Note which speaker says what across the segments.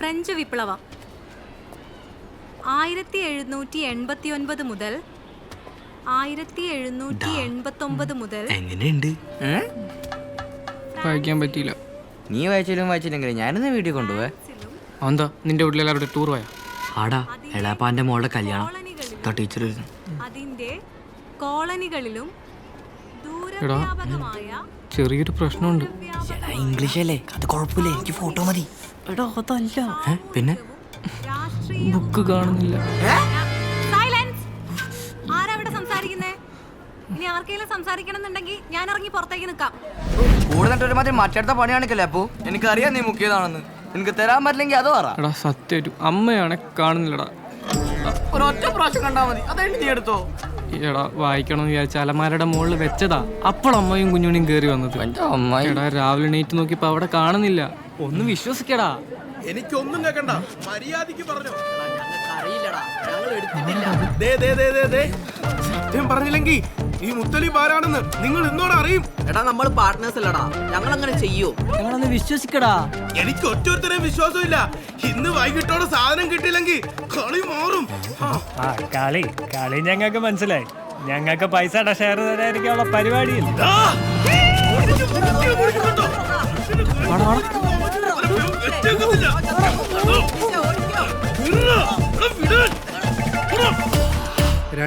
Speaker 1: French വിപ്ലവം. ആയിരത്തി എഴുന്നൂറ്റി എൺപത്തി ഒൻപത് മുതൽ ആയിരത്തി എഴുന്നൂറ്റി എൺപത്തി ഒമ്പത് മുതൽ
Speaker 2: എങ്ങനെയുണ്ട്
Speaker 3: വായിക്കാൻ പറ്റിയില്ല.
Speaker 4: നീ വായിച്ചാലും വായിച്ചില്ലെങ്കിലും ഞാനിന്ന് വീട്ടിൽ കൊണ്ടുപോവാ.
Speaker 3: എന്താ നിന്റെ വീട്ടിലെല്ലാവരുടെ ടൂർ പോയാ?
Speaker 2: ആടാ എളാപ്പാന്റെ മോളുടെ കല്യാണം. ടീച്ചർ
Speaker 1: അതിന്റെ കോളനികളിലും ദൂരവ്യാപകമായ
Speaker 3: ചെറിയൊരു പ്രശ്നമുണ്ട്.
Speaker 2: ഇംഗ്ലീഷ് അല്ലേ അത് കുഴപ്പമില്ല എനിക്ക് ഫോട്ടോ മതി. എടാ അതല്ല. പിന്നെ?
Speaker 3: ബുക്ക് കാണുന്നില്ല.
Speaker 1: ഇനി ആർക്കെങ്കിലും സംസാരിക്കണമെന്നുണ്ടെങ്കിൽ ഞാൻ ഇറങ്ങി പുറത്തേക്ക് നിൽക്കാം.
Speaker 4: കൂടെ നിന്നിട്ട് ഒരുമാതിരി മറ്റടുത്ത പണി കാണിക്കല്ലേ അപ്പോ? എനിക്കറിയാം നീ മുക്കിയതാണെന്ന്. എനിക്ക് തരാൻ പറ്റില്ലെങ്കിൽ അത് പറ.
Speaker 3: എടാ സത്യമായിട്ടും അമ്മയാണെ കാണുന്നില്ലടാ.
Speaker 4: ഒരൊറ്റ പ്രാവശ്യം കണ്ടാ മതി. അതായിട്ട് നീ എടുത്തോ?
Speaker 3: എടാ വായിക്കണമെന്ന് വിചാരിച്ച അലമാരയുടെ മുകളിൽ വെച്ചതാ. അപ്പോൾ അമ്മയും കുഞ്ഞുണിയും കയറി വന്നത് എടാ രാവിലെ എണീറ്റ് നോക്കിയപ്പോ അവിടെ കാണുന്നില്ല. ഒന്ന് വിശ്വസിക്കടാ.
Speaker 5: എനിക്കൊന്നും കേക്കണ്ട. മര്യാദയ്ക്ക് പറഞ്ഞോ. സത്യം പറഞ്ഞില്ലെങ്കിൽ ഈ മുത്തലിബ് ആരാണെന്ന് നിങ്ങൾ ഇന്നോട് അറിയും
Speaker 6: എടാ നമ്മൾ പാർട്ട്നേഴ്സ് അല്ലടാ ഞങ്ങൾ അങ്ങനെ ചെയ്യൂ
Speaker 7: ഞങ്ങളൊന്ന് വിശ്വസിക്കടാ
Speaker 5: എനിക്ക് ഒറ്റൊരുത്തരെയും വിശ്വാസമില്ല ഇന്ന് വൈകിട്ടോടെ സാധനം കിട്ടിയില്ലെങ്കിൽ കളി മാറും ആ,
Speaker 7: ആ കളി കളി ഞങ്ങൾക്ക് മനസ്സിലായി ഞങ്ങൾക്ക് പൈസ ഷെയർ തരാതിരിക്കാനുള്ള പരിപാടിയില്ല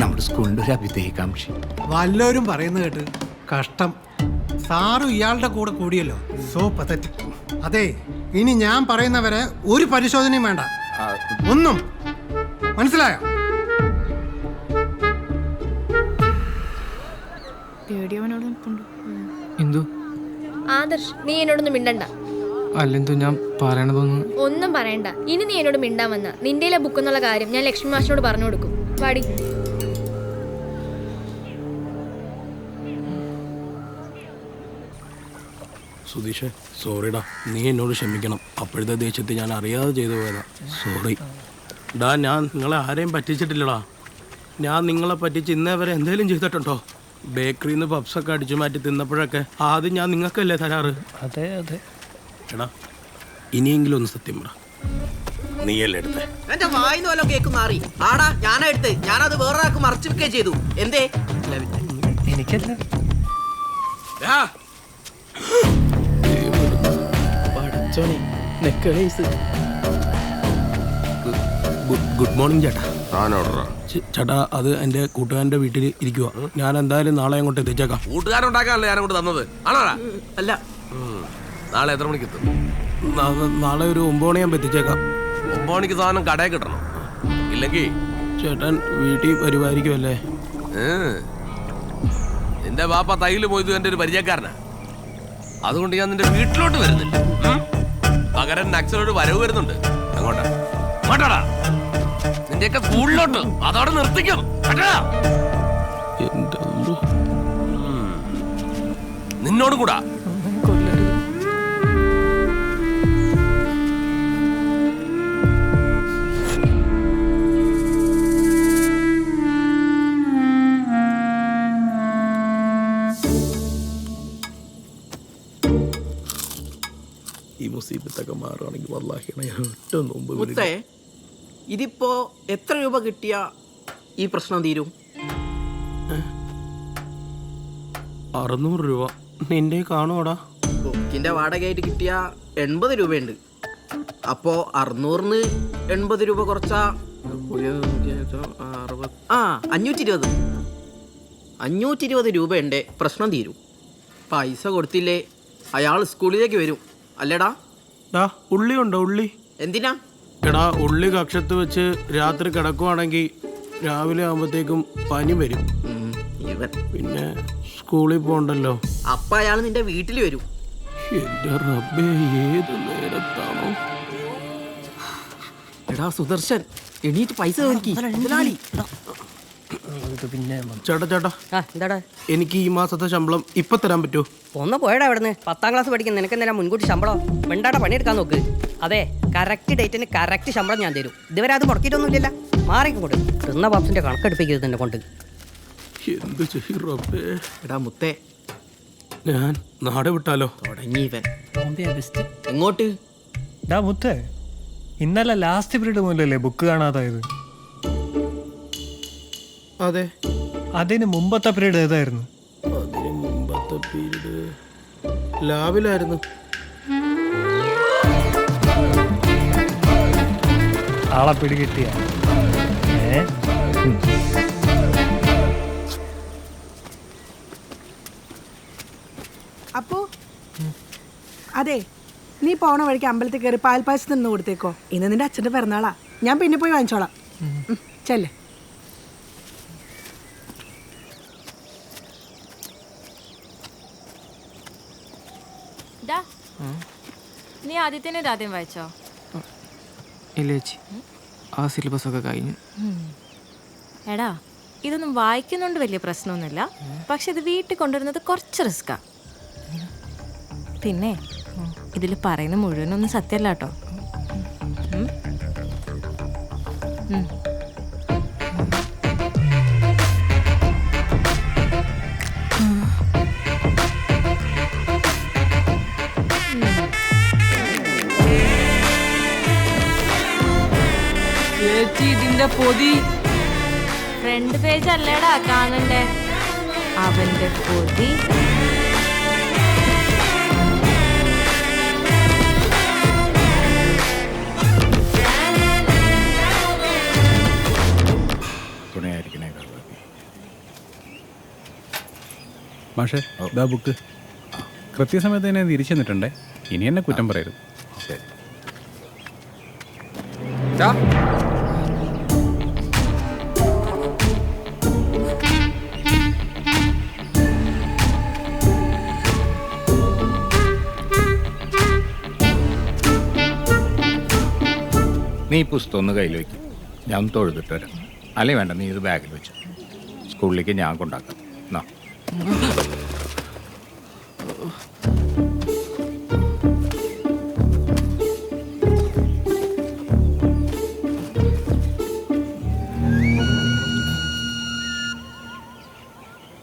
Speaker 8: നമ്മുടെ സ്കൂളിന്റെ ഒരു അഭിദേഹികാംക്ഷി
Speaker 9: വല്ലവരും പറയുന്നത് കേട്ട് കഷ്ടം. സാറും ഇയാളുടെ കൂടെ കൂടിയല്ലോ. സോ പതറ്റിക് അതെ ഇനി ഞാൻ പറയുന്നവരെ ഒരു പരിശോധനയും വേണ്ട. ഒന്നും. മനസ്സിലായോ?
Speaker 3: എന്തു?
Speaker 10: ആദർശ് നീ എന്നോടൊന്നും മിണ്ടണ്ട.
Speaker 3: അല്ലെന്തു ഞാൻ പറയണതൊന്നും
Speaker 10: ഒന്നും പറയണ്ട. ഇനി നീ എന്നോട് മിണ്ടാൻ വന്ന. നിന്റെ ബുക്ക് എന്നുള്ള കാര്യം ഞാൻ ലക്ഷ്മി മാഷിനോട് പറഞ്ഞു കൊടുക്കും. പാടി
Speaker 5: സുധീഷേ സോറിടാ നീ എന്നോട് ക്ഷമിക്കണം. അപ്പോഴത്തെ ദേഷ്യത്തിൽ ഞാൻ അറിയാതെ ചെയ്തു പോയതാ. സോറി. ഡാ ഞാൻ നിങ്ങളെ ആരെയും പറ്റിച്ചിട്ടില്ലടാ. ഞാൻ നിങ്ങളെ പറ്റിച്ച് ഇന്നേ വരെ എന്തെങ്കിലും ചെയ്തിട്ടുണ്ടോ? ബേക്കറിയിൽ നിന്ന് പപ്സൊക്കെ അടിച്ചു മാറ്റി തിന്നപ്പോഴൊക്കെ ആദ്യം ഞാൻ നിങ്ങൾക്കല്ലേ തരാറ്?
Speaker 7: അതെ അതെ.
Speaker 5: എടാ ഇനിയെങ്കിലും ഒന്ന് സത്യം പറ. നീയല്ലേ എടുത്തേ?
Speaker 6: എന്റെ വായിന്ന് വല്ലതും കേൾക്കുന്ന മാറി. ആടാ ഞാനാ എടുത്ത്. ഞാനത് വേറൊരാൾക്ക് മറച്ചു വെക്കുകയും ചെയ്തു. എന്തേ?
Speaker 7: എനിക്കല്ല.
Speaker 5: ഗുഡ് മോർണിംഗ് ചേട്ടാ. ചേട്ടാ അത് എന്റെ കൂട്ടുകാരന്റെ വീട്ടിൽ ഇരിക്കുക ഞാൻ എന്തായാലും നാളെ അങ്ങോട്ട് എത്തിച്ചേക്കാം.
Speaker 11: കൂട്ടുകാരുണ്ടാക്കാനല്ലേ ഞാൻ അങ്ങോട്ട് തന്നത്? ആണോടാ?
Speaker 6: അല്ല.
Speaker 11: നാളെ എത്ര മണിക്ക് എത്തും?
Speaker 5: നാളെ ഒരു ഒമ്പത് മണിയാകുമ്പോൾ എത്തിച്ചേക്കാം.
Speaker 11: ഒമ്പത് മണിക്ക് സാധനം കടയിൽ കിട്ടണം. ഇല്ലെങ്കിൽ
Speaker 5: ചേട്ടൻ വീട്ടിൽ വരുമായിരിക്കുമല്ലേ
Speaker 11: എന്റെ ബാപ്പ തൈൽ പോയത് എന്റെ ഒരു പരിചയക്കാരനാ. അതുകൊണ്ട് ഞാൻ നിന്റെ വീട്ടിലോട്ട് വരുന്നില്ല. പകരം നക്സലോട് വരവ് വരുന്നുണ്ട്. അങ്ങോട്ടാ. അങ്ങോട്ടാടാ. നിന്റെയൊക്കെ സ്കൂളിലോട്ട്. അതോടെ നിർത്തിക്കും. നിന്നോട്. കൂടാ.
Speaker 5: മാറുകയാണെങ്കിൽ വല്ലാഹിയാണ് ഞാൻ ഒറ്റ നോമ്പ്
Speaker 6: മുത്തേ ഇതിപ്പോ എത്ര രൂപ കിട്ടിയ ഈ പ്രശ്നം തീരും?
Speaker 5: അറുന്നൂറ് രൂപ. നിന്റെ കാണുവാടാ?
Speaker 6: ബുക്കിന്റെ വാടകയായിട്ട് കിട്ടിയ എൺപത് രൂപയുണ്ട്. അപ്പോ അറുന്നൂറിന് എൺപത് രൂപ കുറച്ചാ ആ അഞ്ഞൂറ്റി ഇരുപത് അഞ്ഞൂറ്റി ഇരുപത് രൂപയുണ്ട്. പ്രശ്നം തീരും. പൈസ കൊടുത്തില്ലേ അയാൾ സ്കൂളിലേക്ക് വരും. അല്ലേടാ?
Speaker 5: ഡാ ഉള്ളി ഉണ്ടോ ഉള്ളി?
Speaker 6: എന്തിനാ?
Speaker 5: എടാ ഉള്ളി കക്ഷത്ത് വെച്ച് രാത്രി കിടക്കുവാണെങ്കിൽ രാവിലെ ആകുമ്പോഴത്തേക്കും പനി വരും.
Speaker 6: ഇവൻ.
Speaker 5: പിന്നെ സ്കൂളിൽ പോണ്ടല്ലോ.
Speaker 6: അപ്പ അയാൾ നിന്റെ വീട്ടിൽ വരും.
Speaker 5: എന്റെ റബ്ബേ ഏത് നേരത്താണോ?
Speaker 6: എടാ സുദർശൻ എണീറ്റ് പൈസ നോക്കി പിന്നെ
Speaker 5: ചേട്ടാ ചേട്ടാ
Speaker 12: ആ എന്താടാ?
Speaker 5: എനിക്ക് ഈ മാസത്തെ ശമ്പളം ഇപ്പൊ തരാൻ പറ്റൂ?
Speaker 12: ഒന്ന് പോയടാ ഇവിടുന്ന് പത്താം ക്ലാസ് പഠിക്കുന്ന നിനക്ക് എന്തെല്ലാം മുൻകൂട്ടി ശമ്പളം? വെണ്ടാടെ പണിയെടുക്കാൻ നോക്ക്. അതെ കറക്റ്റ് ഡേറ്റിന് കറക്റ്റ് ശമ്പളം ഞാൻ തരും. ഇതുവരെ അത് മുടക്കിയിട്ടൊന്നുമില്ലല്ലോ. മാറിക്കൂടെ തിന്ന പാപ്സിന്റെ കണക്കെടുപ്പിക്കരുത് എന്നെ കൊണ്ട്.
Speaker 5: എന്ത്
Speaker 6: എടാ മുത്തേ.
Speaker 5: ഞാൻ നാട് വിട്ടാലോ?
Speaker 6: തുടങ്ങി ഇവൻ. എങ്ങോട്ട്?
Speaker 7: ഡാ മുത്തേ. ഇന്നലെ ലാസ്റ്റ് പീരീഡ് മുതലല്ലേ ബുക്ക് കാണാതായത്?
Speaker 5: അതെ.
Speaker 7: അതിന് മുമ്പത്തെ പീരീഡ് ഏതായിരുന്നു?
Speaker 5: അതിന് മുമ്പത്തെ പീരീഡ് ലാബിലായിരുന്നു
Speaker 7: ആളെ പിടി കിട്ടിയ
Speaker 13: അപ്പോ അതെ നീ പോണ വഴിക്ക് അമ്പലത്തിൽ കയറി പാൽപ്പായസം നിന്ന് കൊടുത്തേക്കോ. ഇന്ന് നിന്റെ അച്ഛന്റെ പിറന്നാളാ. ഞാൻ പിന്നെ പോയി വാങ്ങിച്ചോളാം. ഉം, ചെല്ല്
Speaker 10: നീ ആദ്യത്തിനെ ആദ്യം വായിച്ചോ?
Speaker 3: ഇല്ല ചേച്ചി. ആ സിലബസ് ഒക്കെ കഴിഞ്ഞു
Speaker 10: എടാ ഇതൊന്നും വായിക്കുന്നോണ്ട് വലിയ പ്രശ്നമൊന്നുമില്ല. പക്ഷെ ഇത് വീട്ടിൽ കൊണ്ടുവരുന്നത് കുറച്ച് റിസ്ക്കാ. പിന്നെ ഇതിൽ പറയുന്ന മുഴുവനൊന്നും സത്യമല്ല കേട്ടോ.
Speaker 3: പൊതി
Speaker 10: ഫ്രണ്ട് പേജ് അല്ലേടാ കാണണ്ടേ? അവന്റെ പൊതി
Speaker 8: മാഷെ
Speaker 14: മാഷേ ഇതാ ബുക്ക്. കൃത്യസമയത്ത് തന്നെ തിരിച്ചു തന്നിട്ടുണ്ടേ? ഇനി എന്നെ കുറ്റം പറയരുത്.
Speaker 8: ശരി. നീ പുസ്തകം ഒന്ന് കയ്യിൽ വയ്ക്കും. ഞാൻ ഒന്ന് തൊഴുതിട്ട് വരാം. അല്ലേ വേണ്ട നീ ഇത് ബാഗിൽ വെച്ചു. സ്കൂളിലേക്ക് ഞാൻ കൊണ്ടാക്കാം. എന്നാ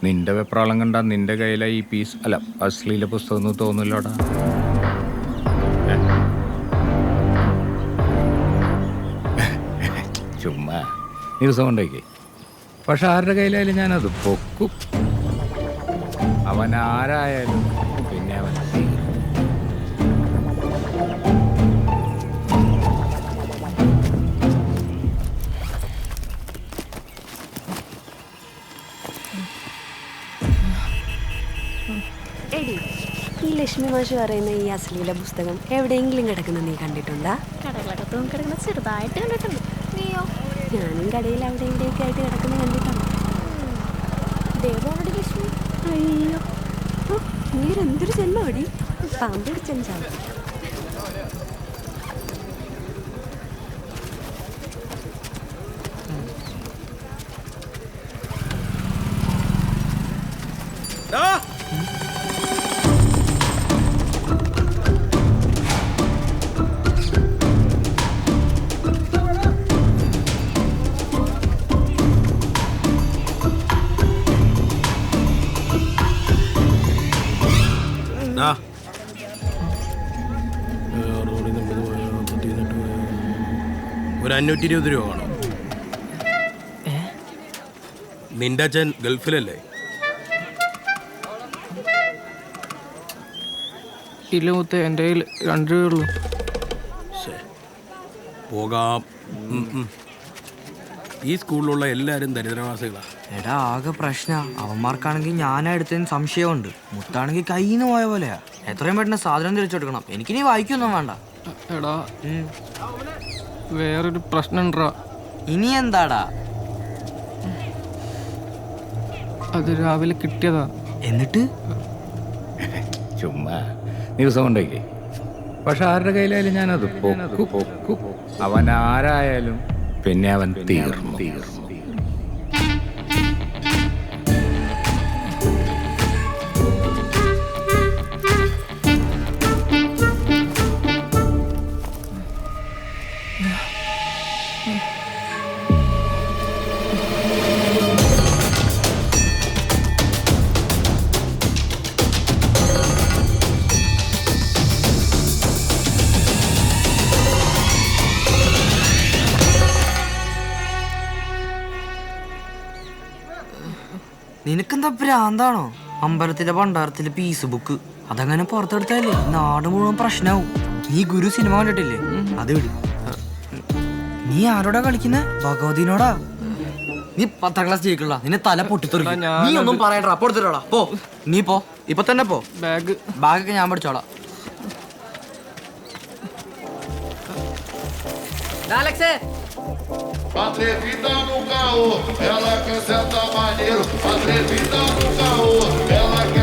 Speaker 8: നിന്റെ വെപ്രാളം കണ്ട നിന്റെ കയ്യിലെ ഈ പീസ് അല്ല അശ്ലീല പുസ്തകം ഒന്നും തോന്നില്ലോടാ ദിവസം കൊണ്ടേക്ക് പക്ഷെ ആരുടെ കയ്യിലായാലും ഞാനത് പൊക്കും. അവൻ ആരായാലും പിന്നെ അവൻ.
Speaker 13: എടി ഈ ലക്ഷ്മി മാഷ് പറയുന്ന ഈ അശ്ലീല പുസ്തകം എവിടെയെങ്കിലും കിടക്കുന്ന നീ കണ്ടിട്ടുണ്ടാ?
Speaker 10: കടകളകത്തും കിടക്കുന്ന ചെറുതായിട്ട് കണ്ടിട്ടുണ്ട്. നീയോ?
Speaker 13: ഞാനും കടയിൽ അവിടെ ഇവിടെയൊക്കെ ആയിട്ട് കിടക്കുന്ന
Speaker 10: കണ്ടിട്ടാണ്. ലക്ഷ്മി
Speaker 13: അയ്യോ. നീരെന്തൊരു ജന്മടി പാമ്പ് പിടിച്ചാൽ
Speaker 5: ദാ. ഒരു അഞ്ഞൂറ്റി ഇരുപത് രൂപ വേണോ. നിന്റെ അച്ഛൻ ഗൾഫിലല്ലേ?
Speaker 3: ഇല്ല മുത്തേ എന്റെ കയ്യിൽ രണ്ട് രൂപയുള്ളൂ
Speaker 5: പോകാം. ഈ സ്കൂളിലുള്ള എല്ലാരും ദരിദ്രവാസികളാണ്
Speaker 4: എടാ ആകെ പ്രശ്ന. അവന്മാർക്കാണെങ്കിൽ ഞാനാ എടുത്തതിന് സംശയമുണ്ട്. മുത്താണെങ്കിൽ കയ്യിൽ നിന്ന് പോയ പോലെയാ. എത്രയും പെട്ടെന്ന് സാധനം തിരിച്ചു കൊടുക്കണം എനിക്കിനി വായിക്കൊന്നും വേണ്ട.
Speaker 3: എടാ വേറൊരു പ്രശ്നം ഉണ്ടോ?
Speaker 4: ഇനി എന്താടാ?
Speaker 3: അത് രാവിലെ കിട്ടിയതാ.
Speaker 4: എന്നിട്ട്?
Speaker 8: ചുമ്മാ. നീ ദിവസം കൊണ്ടേക്ക് പക്ഷെ ആരുടെ കയ്യിലായാലും ഞാനത് പൊക്കു പൊക്കു. അവൻ ആരായാലും പിന്നെ അവൻ തീർന്നു. തീർന്നു.
Speaker 4: നിനക്കെന്താ ഭ്രാന്താണോ? അമ്പലത്തിലെ ഭണ്ഡാരത്തിലെ പീസ് ബുക്ക് അതങ്ങനെ പുറത്തെടുത്താലേ നാട് മുഴുവൻ പ്രശ്നമാവും നീ ഗുരു സിനിമ കണ്ടിട്ടില്ലേ? അത് വിട്. നീ ആരോടാ കളിക്കുന്ന? ഭഗവതിനോടാ? നീ പത്താം ക്ലാസ് ജയിക്കണ്ട നിന്നെ തല പൊട്ടിത്തെറിക്കും. നീ ഒന്നും പറയണ്ടാ പൊടുത്തിട്ടോടാ പോ. നീ പോ. ഇപ്പൊ തന്നെ പോ.
Speaker 3: ബാഗ്
Speaker 4: ബാഗൊക്കെ ഞാൻ പഠിച്ചോളാം.
Speaker 12: അലക്സേ.
Speaker 15: Atrevida no caô, ela quer sentar maneiro. Atrevida no caô, ela quer